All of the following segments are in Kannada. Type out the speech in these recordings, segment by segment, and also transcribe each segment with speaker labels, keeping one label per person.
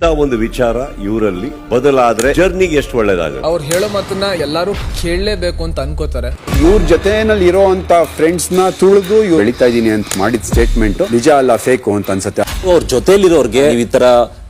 Speaker 1: ಇಂಥ ಒಂದು ವಿಚಾರ ಇವರಲ್ಲಿ ಬದಲಾದ್ರೆ ಜರ್ನಿಗೆ ಎಷ್ಟು ಒಳ್ಳೇದಾಗುತ್ತೆ?
Speaker 2: ಅವ್ರು ಹೇಳೋ ಮಾತನ್ನ ಎಲ್ಲರೂ ಕೇಳಲೇಬೇಕು ಅಂತ ಅನ್ಕೋತಾರೆ.
Speaker 3: ಇವ್ರ ಜೊತೆನಲ್ಲಿ ಇರೋಂತ ಫ್ರೆಂಡ್ಸ್ನ ತುಳಿದು ಇವ್ರು ಬೆಳಿತಾ ಇದೀನಿ ಅಂತ ಮಾಡಿದ ಸ್ಟೇಟ್ಮೆಂಟ್ ನಿಜ ಅಲ್ಲ ಫೇಕು ಅಂತ ಅನ್ಸುತ್ತೆ.
Speaker 4: ಅವ್ರ ಜೊತೆಲಿರೋರ್ಗೆ ನೀವು ಈ ತರ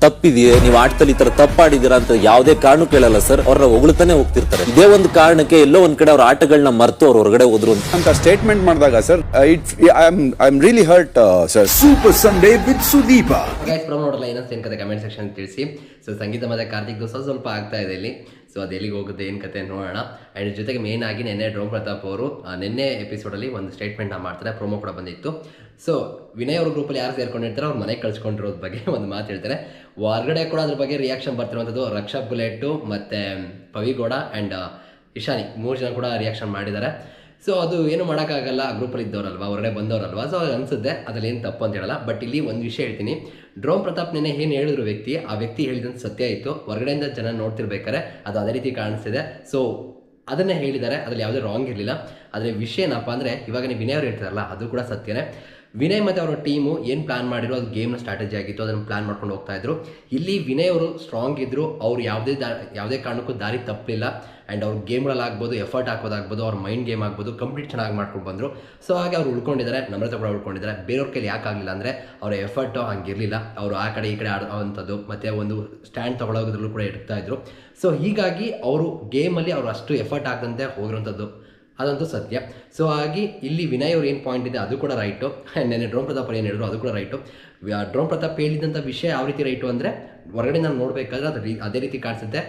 Speaker 4: ತಪ್ಪಿದೆಯೇ? ನೀವು ಆಟದಲ್ಲಿ ಈ ತರ ತಪ್ಪಾಡಿದ್ದೀರಾ ಅಂತ ಯಾವುದೇ ಕಾರಣ ಕೇಳಲ್ಲ ಸರ್. ಅವ್ರನ್ನ ಹೊಗಳ್ತಾನೆ ಹೋಗ್ತಿರ್ತಾರೆ. ಇದೇ ಒಂದು ಕಾರಣಕ್ಕೆ ಎಲ್ಲೋ ಒಂದ್ ಕಡೆ ಅವ್ರ ಆಟಗಳನ್ನ ಮರ್ತು ಅವ್ರ ಹೊರಗಡೆ ಹೋದ್ರು ಅಂತ.
Speaker 3: ಅಂತ ಸ್ಟೇಟ್ಮೆಂಟ್ ಮಾಡಿದಾಗ sir it I am really hurt sir
Speaker 5: super Sunday with Sudeepa
Speaker 6: guys from ನೋಡಲ್ಲ ಏನಂತ ಕಮೆಂಟ್ ಸೆಕ್ಷನ್ ತಿಳಿಸಿ. ಸೊ ಸಂಗೀತ ಮತ್ತೆ ಕಾರ್ತಿಕ್ ದೋಸ ಸ್ವಲ್ಪ ಆಗ್ತಾ ಇದೆ ಇಲ್ಲಿ. ಸೊ ಅದು ಎಲ್ಲಿಗೆ ಹೋಗುತ್ತೆ, ಏನು ಕತೆ ನೋಡೋಣ. ಆ್ಯಂಡ್ ಜೊತೆಗೆ ಮೇನ್ ಆಗಿ ನಿನ್ನೆ ಡ್ರೋಮ್ ಪ್ರತಾಪ್ ಅವರು ನಿನ್ನೆ ಎಪಿಸೋಡಲ್ಲಿ ಒಂದು ಸ್ಟೇಟ್ಮೆಂಟ್ ಸ್ಟೇಟ್ಮೆಂಟ್ನ ಮಾಡ್ತಾರೆ ಪ್ರೋಮೋ ಕೂಡ ಬಂದಿತ್ತು. ಸೊ ವಿನಯ್ ಅವ್ರ ಗ್ರೂಪಲ್ಲಿ ಯಾರು ಸೇರ್ಕೊಂಡಿರ್ತಾರೆ ಅವ್ರು ಮನೆಗೆ ಕಳ್ಸ್ಕೊಂಡಿರೋದ್ರ ಬಗ್ಗೆ ಒಂದು ಮಾತು ಹೇಳ್ತಾರೆ. ಹೊರಗಡೆ ಕೂಡ ಅದ್ರ ಬಗ್ಗೆ ರಿಯಾಕ್ಷನ್ ಬರ್ತಿರುವಂಥದ್ದು ರಕ್ಷಾ ಬುಲೆಟ್ಟು ಮತ್ತು ಪವಿಗೌಡ ಆ್ಯಂಡ್ ಇಶಾನಿ ಮೂರು ಜನ ಕೂಡ ರಿಯಾಕ್ಷನ್ ಮಾಡಿದ್ದಾರೆ. ಸೊ ಅದು ಏನು ಮಾಡೋಕ್ಕಾಗಲ್ಲ. ಆ ಗ್ರೂಪಲ್ಲಿ ಇದ್ದವರಲ್ವಾ, ಹೊರಗಡೆ ಬಂದವರಲ್ವಾ. ಸೊ ಅದು ಅನ್ಸುತ್ತೆ. ಅದ್ರಲ್ಲಿ ಏನು ತಪ್ಪು ಅಂತ ಹೇಳಲ್ಲ. ಬಟ್ ಇಲ್ಲಿ ಒಂದು ವಿಷಯ ಹೇಳ್ತೀನಿ. ಡ್ರೋಮ್ ಪ್ರತಾಪ್ ನೆನೆ ಏನು ಹೇಳಿದ್ರು ವ್ಯಕ್ತಿ? ಆ ವ್ಯಕ್ತಿ ಹೇಳಿದಂಥ ಸತ್ಯ ಇತ್ತು. ಹೊರಗಡೆಯಿಂದ ಜನ ನೋಡ್ತಿರ್ಬೇಕಾರೆ ಅದು ಅದೇ ರೀತಿ ಕಾಣಿಸ್ತಿದೆ. ಸೊ ಅದನ್ನೇ ಹೇಳಿದ್ದಾರೆ. ಅದ್ರಲ್ಲಿ ಯಾವುದೇ ರಾಂಗ್ ಇರಲಿಲ್ಲ. ಆದರೆ ವಿಷಯ ಏನಪ್ಪ ಅಂದರೆ, ಇವಾಗ ನೀವು ವಿನಯವ್ರು ಹೇಳ್ತಾರಲ್ಲ, ಅದು ಕೂಡ ಸತ್ಯನೇ. ವಿನಯ್ ಮತ್ತು ಅವರ ಟೀಮು ಏನು ಪ್ಲಾನ್ ಮಾಡಿರೋ ಅದು ಗೇಮ್ನ ಸ್ಟ್ರಾಟಜಿ ಆಗಿತ್ತು, ಅದನ್ನು ಪ್ಲಾನ್ ಮಾಡ್ಕೊಂಡು ಹೋಗ್ತಾ ಇದ್ರು. ಇಲ್ಲಿ ವಿನಯ್ ಅವರು ಸ್ಟ್ರಾಂಗ್ ಇದ್ದರು ಅವ್ರು ಯಾವುದೇ ದಾ, ಯಾವುದೇ ಕಾರಣಕ್ಕೂ ದಾರಿ ತಪ್ಪಲಿಲ್ಲ ಆ್ಯಂಡ್ ಅವ್ರ ಗೇಮ್ಗಳಲ್ಲಿ ಆಗ್ಬೋದು ಎಫರ್ಟ್ ಹಾಕೋದಾಗ್ಬೋದು ಅವ್ರ ಮೈಂಡ್ ಗೇಮ್ ಆಗ್ಬೋದು ಕಂಪ್ಲೀಟ್ ಚೆನ್ನಾಗಿ ಮಾಡ್ಕೊಂಡು ಬಂದರು. ಸೊ ಹಾಗೆ ಅವ್ರು ಉಳ್ಕೊಂಡಿದ್ದಾರೆ ನಮ್ರತೆ ಕೂಡ ಉಳ್ಕೊಂಡಿದ್ದಾರೆ ಬೇರೆಯವ್ರ ಕೈಲಿ ಯಾಕಾಗಲಿಲ್ಲ ಅಂದರೆ, ಅವರ ಎಫರ್ಟು ಹಂಗಿರಲಿಲ್ಲ. ಅವರು ಆ ಕಡೆ ಈ ಕಡೆ ಆಡೋವಂಥದ್ದು ಮತ್ತು ಒಂದು ಸ್ಟ್ಯಾಂಡ್ ತೊಗೊಳೋದ್ರಲ್ಲೂ ಕೂಡ ಇಡ್ತಾ ಇದ್ರು. ಸೊ ಹೀಗಾಗಿ ಅವರು ಗೇಮಲ್ಲಿ ಅವರು ಅಷ್ಟು ಎಫರ್ಟ್ ಆಗದಂತೆ ಹೋಗಿರೋಂಥದ್ದು ಅದಂತೂ ಸತ್ಯ. ಸೊ ಹಾಗೆ ಇಲ್ಲಿ ವಿನಯ್ ಅವ್ರು ಏನು ಪಾಯಿಂಟ್ ಇದೆ, ಅದು ಕೂಡ ರೈಟು ನೆನ್ನೆ ಡ್ರೋನ್ ಪ್ರತಾಪ್ ಅವ್ರು ಏನು ಹೇಳಿದ್ರು, ಅದು ಕೂಡ ರೈಟು ಡ್ರೋನ್ ಪ್ರತಾಪ್ ಹೇಳಿದಂಥ ವಿಷಯ ಯಾವ ರೀತಿ ರೈಟು ಅಂದರೆ, ಹೊರಗಡೆ ನಾನು ನೋಡಬೇಕಾದ್ರೆ ಅದು ಅದೇ ರೀತಿ ಕಾಣಿಸುತ್ತೆ.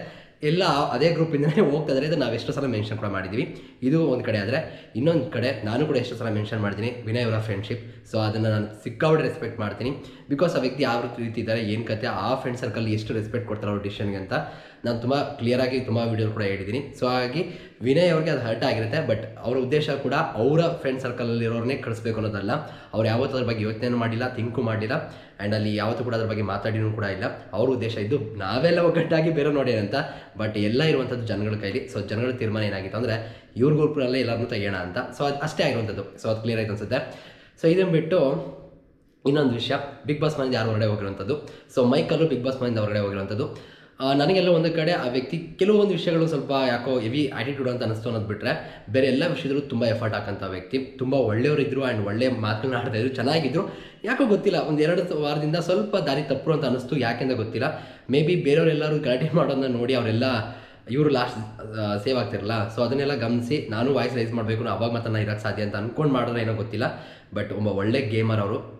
Speaker 6: ಎಲ್ಲ ಅದೇ ಗ್ರೂಪಿಂದನೇ ಹೋಗ್ತಾ ಇದ್ದಾರೆ ಇದು ನಾವು ಎಷ್ಟು ಸಲ ಮೆನ್ಷನ್ ಕೂಡ ಮಾಡಿದ್ದೀವಿ ಇದು ಒಂದು ಕಡೆ ಆದರೆ, ಇನ್ನೊಂದು ಕಡೆ ನಾನು ಕೂಡ ಎಷ್ಟು ಸಲ ಮೆನ್ಷನ್ ಮಾಡ್ತೀನಿ, ವಿನಯ್ ಅವರ ಫ್ರೆಂಡ್ಶಿಪ್ ಸೊ ಅದನ್ನು ನಾನು ಸಿಕ್ಕಾಪಟ್ಟೆ ರೆಸ್ಪೆಕ್ಟ್ ಮಾಡ್ತೀನಿ. ಬಿಕಾಸ್ ಆ ವ್ಯಕ್ತಿ ಯಾವ ರೀತಿ ಇದ್ದಾರೆ, ಏನು ಕತೆ, ಆ ಫ್ರೆಂಡ್ ಸರ್ಕಲ್ ಎಷ್ಟು ರೆಸ್ಪೆಕ್ಟ್ ಕೊಡ್ತಾರೆ ಅವ್ರ ಡಿಶನ್ಗೆ ಅಂತ. ನಾನು ತುಂಬ ಕ್ಲಿಯರಾಗಿ ತುಂಬ ವೀಡಿಯೋ ಕೂಡ ಹೇಳಿದ್ದೀನಿ. ಸೊ ಹಾಗಾಗಿ ವಿನಯ್ ಅವ್ರಿಗೆ ಅದು ಹರ್ಟ್ ಆಗಿರುತ್ತೆ ಬಟ್ ಅವರ ಉದ್ದೇಶ ಕೂಡ ಅವರ ಫ್ರೆಂಡ್ ಸರ್ಕಲಲ್ಲಿ ಇರೋರನ್ನೇ ಕಳಿಸ್ಬೇಕು ಅನ್ನೋದಲ್ಲ. ಅವ್ರು ಯಾವತ್ತೂ ಅದ್ರ ಬಗ್ಗೆ ಯೋಚನೆ ಮಾಡಿಲ್ಲ ಥಿಂಕು ಮಾಡಿಲ್ಲ ಆ್ಯಂಡ್ ಅಲ್ಲಿ ಯಾವತ್ತೂ ಕೂಡ ಅದ್ರ ಬಗ್ಗೆ ಮಾತಾಡಿನೂ ಕೂಡ ಇಲ್ಲ. ಅವ್ರ ಉದ್ದೇಶ ಇದ್ದು ನಾವೆಲ್ಲ ಒಗ್ಗಟ್ಟಾಗಿ ಬೇರೆ ನೋಡಿ ಅಂತ ಬಟ್ ಎಲ್ಲ ಇರುವಂಥದ್ದು ಜನಗಳ ಕೈಲಿ. ಸೊ ಜನಗಳ ತೀರ್ಮಾನ ಏನಾಗಿತ್ತು ಅಂದರೆ ಇವ್ರ ಗ್ರೂಪ್ನಲ್ಲೇ ಎಲ್ಲರನ್ನೂ ತೆಗೋಣ ಅಂತ. ಸೊ ಅದು ಅಷ್ಟೇ ಆಗಿರುವಂಥದ್ದು ಸೊ ಅದು ಕ್ಲಿಯರ್ ಆಯ್ತು ಅನ್ಸುತ್ತೆ. ಸೊ ಇದನ್ನು ಬಿಟ್ಟು ಇನ್ನೊಂದು ವಿಷಯ. ಬಿಗ್ ಬಾಸ್ ಮನೆಯಿಂದ ಯಾರು ಹೊರಗಡೆ ಹೋಗಿರುವಂಥದ್ದು ಸೊ ಮೈಕಲ್ಲು ಬಿಗ್ ಬಾಸ್ ಮನೆಯಿಂದ ಹೊರಗಡೆ ಹೋಗಿರುವಂಥದ್ದು ನನಗೆಲ್ಲ ಒಂದು ಕಡೆ ಆ ವ್ಯಕ್ತಿ ಕೆಲವೊಂದು ವಿಷಯಗಳು ಸ್ವಲ್ಪ ಯಾಕೋ ಹೆವಿ ಆಟಿಟ್ಯೂಡ್ ಅಂತ ಅನಿಸ್ತು ಅನ್ನೋದು ಬಿಟ್ಟರೆ ಬೇರೆ ಎಲ್ಲ ವಿಷಯದಲ್ಲೂ ತುಂಬ ಎಫರ್ಟ್ ಹಾಕಂಥ ವ್ಯಕ್ತಿ. ತುಂಬ ಒಳ್ಳೆಯವರಿದ್ದರು ಆ್ಯಂಡ್ ಒಳ್ಳೆ ಮಾತುಗಳನ್ನ ಆಡ್ತಾ ಇದ್ರು, ಚೆನ್ನಾಗಿದ್ರು. ಯಾಕೋ ಗೊತ್ತಿಲ್ಲ, ಒಂದು ಎರಡು ವಾರದಿಂದ ಸ್ವಲ್ಪ ದಾರಿ ತಪ್ಪು ಅಂತ ಅನಿಸ್ತು, ಯಾಕೆಂದ ಗೊತ್ತಿಲ್ಲ. ಮೇ ಬಿ ಬೇರೆಯವರೆಲ್ಲರೂ ಗಲಾಟೆ ಮಾಡೋದನ್ನ ನೋಡಿ ಅವರೆಲ್ಲ ಇವರು ಲಾಸ್ಟ್ ಸೇವ್ ಆಗ್ತಿರಲ್ಲ. ಸೊ ಅದನ್ನೆಲ್ಲ ಗಮನಿಸಿ, ನಾನು ವಾಯ್ಸ್ ರೈಸ್ ಮಾಡಬೇಕು ಅವಾಗ ಮಾತ್ರ ನಾನು ಇರೋಕ್ಕೆ ಸಾಧ್ಯ ಅಂತ ಅಂದ್ಕೊಂಡು ಮಾಡೋದ್ರೆ ಏನೋ ಗೊತ್ತಿಲ್ಲ. ಬಟ್ ಒಬ್ಬ ಒಳ್ಳೆ ಗೇಮರ್ ಅವರು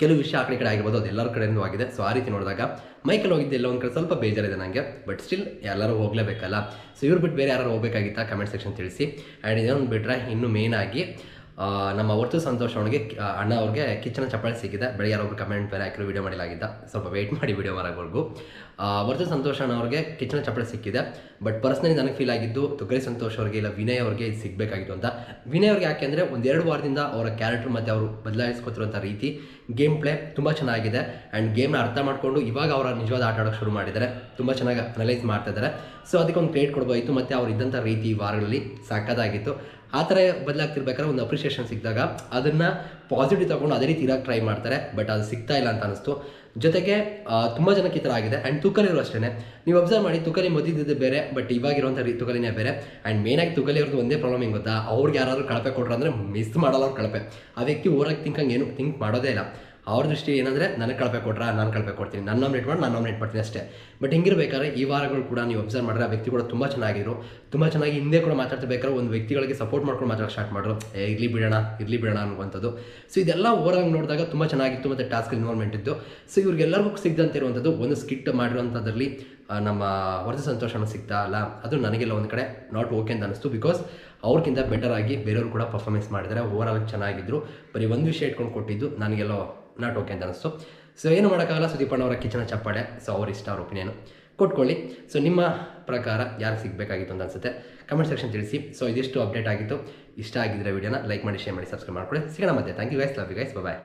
Speaker 6: ಕೆಲವು ವಿಷಯ ಆ ಕಡೆ ಕಡೆ ಆಗಿರ್ಬೋದು, ಅದು ಎಲ್ಲರ ಕಡೆಯೂ ಆಗಿದೆ. ಸೊ ಆ ರೀತಿ ನೋಡಿದಾಗ ಮೈಕಲ್ಲಿ ಹೋಗಿದ್ದೆ ಎಲ್ಲ ಒಂದು ಕಡೆ ಸ್ವಲ್ಪ ಬೇಜಾರಿದೆ ನನಗೆ ಬಟ್ ಸ್ಟಿಲ್ ಎಲ್ಲರೂ ಹೋಗಲೇಬೇಕಲ್ಲ. ಸೊ ಇವ್ರು ಬಿಟ್ಟು ಬೇರೆ ಯಾರು ಹೋಗಬೇಕಾಗಿತ್ತಾ? ಕಮೆಂಟ್ ಸೆಕ್ಷನ್ ತಿಳಿಸಿ. ಆ್ಯಂಡ್ ಇದೊಂದು ಬಿಟ್ಟರೆ ಇನ್ನು ಮೇನ್ ಆಗಿ ನಮ್ಮ ವರ್ತು ಸಂತೋಷ್ ಅವನಿಗೆ ಅಣ್ಣ ಅವ್ರಿಗೆ ಕಿಚನ್ ಚಪ್ಪಾಳೆ ಸಿಕ್ಕಿದೆ. ಬೆಳಗ್ಗೆ ಯಾರೊಬ್ರು ಕಮೆಂಟ್ ಬೇರೆ ಹಾಕಿರೋ ವೀಡಿಯೋ ಮಾಡಲಾಗಿದ್ದ. ಸ್ವಲ್ಪ ವೆಯ್ಟ್ ಮಾಡಿ ವೀಡಿಯೋ ಮಾಡೋವರೆಗೂ ವರ್ತು ಸಂತೋಷ್ ಅಣ್ಣ ಅವ್ರಿಗೆ ಕಿಚನ್ ಚಪ್ಪಾಳೆ ಸಿಕ್ಕಿದೆ. ಬಟ್ ಪರ್ಸ್ನಲಿ ನನಗೆ ಫೀಲ್ ಆಗಿದ್ದು, ತೊಗರಿ ಸಂತೋಷ್ ಅವ್ರಿಗೆ ಇಲ್ಲ ವಿನಯ್ ಅವ್ರಿಗೆ ಇದು ಸಿಗಬೇಕಾಗಿತ್ತು ಅಂತ. ವಿನಯ್ ಅವ್ರಿಗೆ ಯಾಕೆ ಅಂದರೆ ಒಂದೆರಡು ವಾರದಿಂದ ಅವರ ಕ್ಯಾರೆಕ್ಟರ್ ಮತ್ತು ಅವರು ಬದಲಾಯಿಸ್ಕೊತಿರುವಂಥ ರೀತಿ ಗೇಮ್ ಪ್ಲೇ ತುಂಬ ಚೆನ್ನಾಗಿದೆ. ಆ್ಯಂಡ್ ಗೇಮ್ನ ಅರ್ಥ ಮಾಡಿಕೊಂಡು ಇವಾಗ ಅವರ ನಿಜವಾದ ಆಟ ಆಡೋಕ್ಕೆ ಶುರು ಮಾಡಿದ್ದಾರೆ. ತುಂಬ ಚೆನ್ನಾಗಿ ಅನಲೈಸ್ ಮಾಡ್ತಾ ಇದ್ದಾರೆ. ಸೊ ಅದಕ್ಕೊಂದು ಕ್ರಿಯೇಟ್ ಕೊಡ್ಬೋಯಿತು ಮತ್ತು ಅವ್ರು ಇದ್ದಂಥ ರೀತಿ ವಾರಗಳಲ್ಲಿ ಸಾಕಾಗಿತ್ತು ಆ ಥರ ಬದಲಾಗ್ತಿರ್ಬೇಕಾದ್ರೆ ಒಂದು ಅಪ್ರಿಷಿಯೇಷನ್ ಸಿಕ್ಕಿದಾಗ ಅದನ್ನು ಪಾಸಿಟಿವ್ ತಗೊಂಡು ಅದೇ ರೀತಿ ಇರೋಕ್ಕೆ ಟ್ರೈ ಮಾಡ್ತಾರೆ ಬಟ್ ಅದು ಸಿಗ್ತಾ ಇಲ್ಲ ಅಂತ ಅನಿಸ್ತು ಜೊತೆಗೆ ತುಂಬ ಜನಕ್ಕೆ ಈ ಥರ ಆಗಿದೆ. ಆ್ಯಂಡ್ ತುಕಲಿರು ಅಷ್ಟೇ ನೀವು ಅಬ್ಸರ್ವ್ ಮಾಡಿ ತುಕಲಿ ಮೊದಲಿದ್ದು ಬೇರೆ ಬಟ್ ಇವಾಗಿರುವಂಥ ರೀ ತುಕಲಿನೇ ಬೇರೆ. ಆ್ಯಂಡ್ ಮೇನಾಗಿ ತುಕಲಿ ಅವ್ರದ್ದು ಒಂದೇ ಪ್ರಾಬ್ಲಮ್ ಹೆಂಗೆ ಗೊತ್ತಾ? ಅವ್ರಿಗೆ ಯಾರಾದರೂ ಕಳಪೆ ಕೊಟ್ರು ಅಂದರೆ ಮಿಸ್ ಮಾಡಲ್ಲ ಅವ್ರು ಕಳಪೆ. ಆ ವ್ಯಕ್ತಿ ಓರಾಗಿ ತಿಂಕಂಗೆ ಏನು ಥಿಂಕ್ ಮಾಡೋದೇ ಇಲ್ಲ. ಅವ್ರ ದೃಷ್ಟಿ ಏನಂದರೆ, ನನಗೆ ಕಳಪೆ ಕೊಟ್ರ ನಾನು ಕಳಪೆ ಕೊಡ್ತೀನಿ. ನನ್ನ ನಾಮಿನೇಟ್ ಮಾಡಿ, ನಾನು ನಾಮಿನೇಟ್ ಮಾಡ್ತೀನಿ ಅಷ್ಟೇ. ಬಟ್ ಹಿಂಗಿರ್ಬೇಕಾದ್ರೆ, ಈ ವಾರಗಳು ಕೂಡ ನೀವು ಅಬ್ಸರ್ವ್ ಮಾಡಿದ್ರೆ ಆ ವ್ಯಕ್ತಿ ಕೂಡ ತುಂಬ ಚೆನ್ನಾಗಿದ್ರು. ತುಂಬ ಚೆನ್ನಾಗಿ ಹಿಂದೆ ಕೂಡ ಮಾತಾಡ್ತಬೇಕಾದ್ರೆ ಒಂದು ವ್ಯಕ್ತಿಗಳಿಗೆ ಸಪೋರ್ಟ್ ಮಾಡ್ಕೊಂಡು ಮಾತಾಡೋಕೆ ಸ್ಟಾರ್ಟ್ ಮಾಡಿದ್ರು. ಏ, ಇರಲಿ ಬಿಡೋಣ ಇರಲಿ ಬಿಡೋಣ ಅನ್ನುವಂಥದ್ದು. ಸೊ ಇದೆಲ್ಲ ಓವರಾಗಿ ನೋಡಿದಾಗ ತುಂಬ ಚೆನ್ನಾಗಿತ್ತು ಮತ್ತು ಟಾಸ್ಕ್ ಇನ್ವಾಲ್ವ್ಮೆಂಟ್ ಇತ್ತು. ಸೊ ಇವ್ರಿಗೆಲ್ಲರಿಗೂ ಸಿಗ್ದಂತೆ ಇರುವಂಥದ್ದು, ಒಂದು ಸ್ಕಿಟ್ ಮಾಡಿರುವಂಥದ್ರಲ್ಲಿ ನಮ್ಮ ವರದಿ ಸಂತೋಷನ ಸಿಗ್ತಾ ಅಲ್ಲ, ಅದು ನನಗೆಲ್ಲ ಒಂದು ಕಡೆ ನಾಟ್ ಓಕೆ ಅಂತ ಅನಿಸ್ತು ಬಿಕಾಸ್ ಅವ್ರಿಗಿಂತ ಬೆಟರ್ ಆಗಿ ಬೇರೆಯವರು ಕೂಡ ಪರ್ಫಾರ್ಮೆನ್ಸ್ ಮಾಡಿದ್ದಾರೆ. ಓವರ್ ಆಲ್ ಚೆನ್ನಾಗಿದ್ರು. ಬರೀ ಒಂದು ವಿಷಯ ಇಟ್ಕೊಂಡು ಕೊಟ್ಟಿದ್ದು, ನನಗೆಲ್ಲೋ ನಾಟ್ ಓಕೆ ಅಂತ ಅನಿಸ್ತು. ಸೊ ಏನು ಮಾಡೋಕ್ಕಾಗಲ್ಲ? ಸುದೀಪಣ್ಣ ಅವರ ಕಿಚನ ಚಪ್ಪಾಳೆ. ಸೊ ಅವ್ರ ಇಷ್ಟ, ಅವ್ರ ಒಪಿನಿಯನ್ ಕೊಟ್ಕೊಳ್ಳಿ. ಸೊ ನಿಮ್ಮ ಪ್ರಕಾರ ಯಾರು ಸಿಗಬೇಕಾಗಿತ್ತು ಅಂತ ಅನ್ಸುತ್ತೆ. ಕಮೆಂಟ್ ಸೆಕ್ಷನ್ ತಿಳಿಸಿ. ಸೊ ಇದಿಷ್ಟು ಅಪ್ಡೇಟ್ ಆಗಿತ್ತು. ಇಷ್ಟ ಆಗಿದ್ದರೆ ವಿಡಿಯೋನ ಲೈಕ್ ಮಾಡಿ ಶೇರ್ ಮಾಡಿ ಸಬ್ಸ್ಕ್ರೈಬ್ ಮಾಡ್ಕೊಳ್ಳಿ. ಸಿಗೋಣ ಮತ್ತೆ. Thank you guys love you guys bye